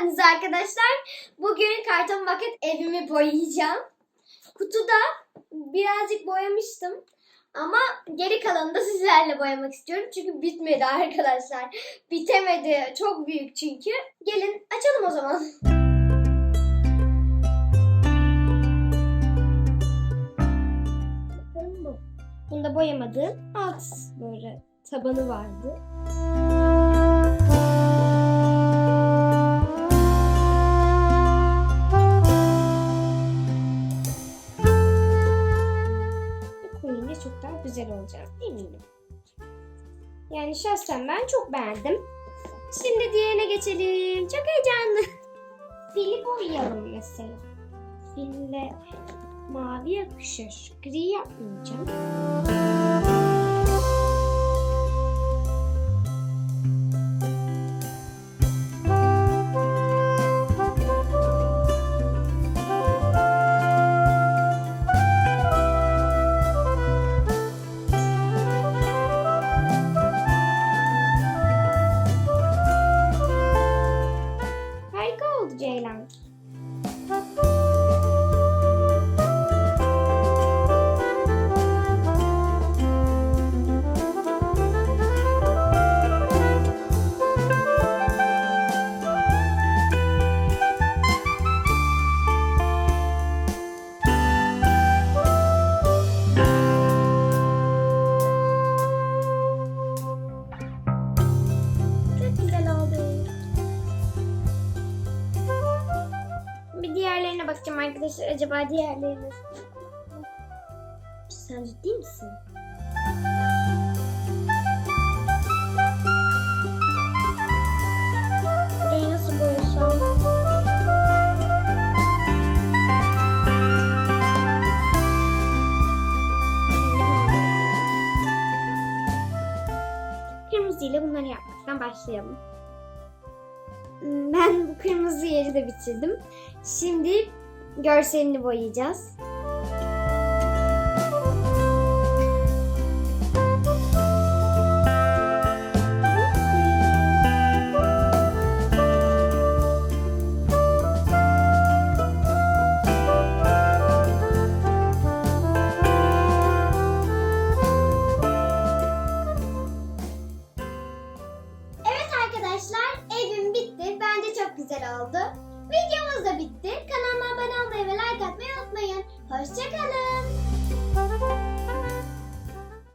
geldiniz arkadaşlar. Bugün karton bucket evimi boyayacağım. Kutuda birazcık boyamıştım. Ama geri kalanını da sizlerle boyamak istiyorum. Çünkü bitmedi arkadaşlar. Bitemedi. Çok büyük çünkü. Gelin açalım o zaman. Bakalım bu. Bunda boyamadığım alt böyle tabanı vardı. Çok daha güzel olacak eminim. Yani şahsen ben çok beğendim. Şimdi diğerine geçelim. Çok heyecanlı. Fili boyayalım mesela. Fille mavi yakışır. Gri yapmayacağım. Diğerlerine bakacağım arkadaşlar. Acaba diğerleri? Sen ciddi misin? Burayı nasıl boyasam? Kırmızı ile bunları yapmaktan başlayalım. Ben bu kırmızı yeri de bitirdim. Şimdi görselini boyayacağız. Evet arkadaşlar çok güzel oldu. Videomuz da bitti. Kanalıma abone olmayı ve like atmayı unutmayın. Hoşçakalın.